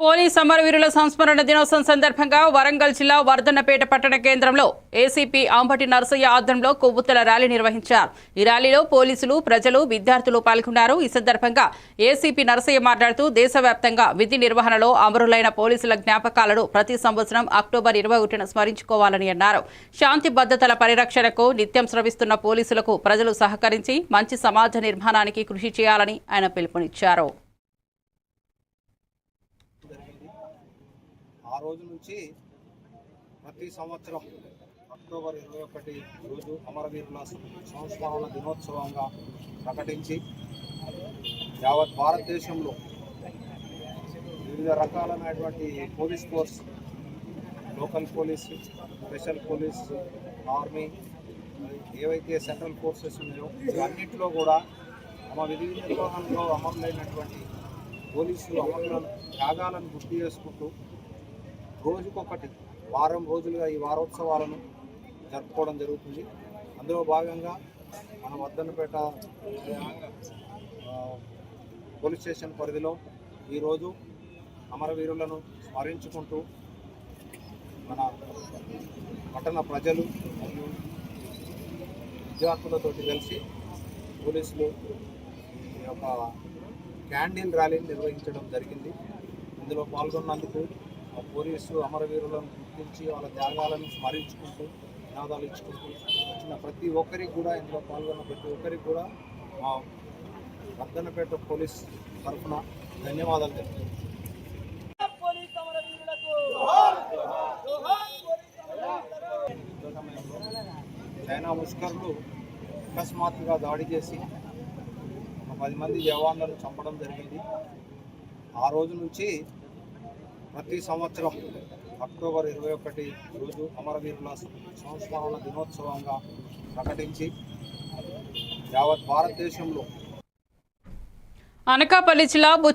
Police సమరవీరుల సంస్మరణ దినోత్సవం సందర్భంగా వరంగల్ జిల్లా వర్ధన్నపేట పట్టణ కేంద్రంలో ఏసీపీ ఆంబటి నరసయ్య ఆధ్వర్యంలో కొవ్వొత్తుల ర్యాలీ నిర్వహించారు. ఈ ర్యాలీలో పోలీసులు ప్రజలు విద్యార్థులు పాల్గొన్నారు. ఈ సందర్భంగా ఏసీపీ నరసయ్య మాట్లాడుతూ దేశవ్యాప్తంగా విధి నిర్వహణలో అమరులైన పోలీసుల జ్ఞాపకాలను ప్రతి సంవత్సరం అక్టోబర్ ఇరవై ఒకటిన స్మరించుకోవాలని అన్నారు. శాంతి భద్రతల పరిరక్షణకు నిత్యం స్రవిస్తున్న పోలీసులకు ప్రజలు సహకరించి మంచి సమాజ నిర్మాణానికి కృషి చేయాలని ఆయన పిలుపునిచ్చారు. రోజు నుంచి ప్రతి సంవత్సరం అక్టోబర్ ఇరవై ఒకటి రోజు అమరవీరుల సంస్మరణ దినోత్సవంగా ప్రకటించి యావత్ భారతదేశంలో వివిధ రకాలైనటువంటి police force local police special police army ఏవైతే సెంట్రల్ ఫోర్సెస్ ఉన్నాయో అన్నింటిలో కూడా తమ విధి నిర్వహణలో అమరులైనటువంటి పోలీసులు అమరులను త్యాగాలను గుర్తు చేసుకుంటూ రోజుకొకటి వారం రోజులుగా ఈ వారోత్సవాలను జరుపుకోవడం జరుగుతుంది. అందులో భాగంగా మన వద్దనపేట పోలీస్ స్టేషన్ పరిధిలో ఈరోజు అమరవీరులను స్మరించుకుంటూ మన పట్టణ ప్రజలు మరియు విద్యార్థులతోటి కలిసి పోలీసులు ఈ యొక్క క్యాండిల్ ర్యాలీని నిర్వహించడం జరిగింది. ఇందులో పాల్గొన్నందుకు పోలీసు అమరవీరులను గుర్తించి వాళ్ళ త్యాగాలను స్మరించుకుంటూ నినాదాలు ఇచ్చుకుంటూ వచ్చిన ప్రతి ఒక్కరికి కూడా ఇందులో పాల్గొన్న ప్రతి ఒక్కరికి కూడా మా వర్ధనపేట పోలీస్ తరఫున ధన్యవాదాలు తెలుపుతున్నాను చైనా ముష్కర్లు అకస్మాత్తుగా దాడి చేసి పది మంది జవాన్లను చంపడం జరిగింది. ఆ రోజు నుంచి ప్రతి సంవత్సరం అక్టోబర్ ఇరవై ఒకటి రోజు అమరవీరుల సంస్మరణ దినోత్సవంగా ప్రకటించి యావత్ భారతదేశంలో అనకాపల్లి జిల్లా బుచ్చ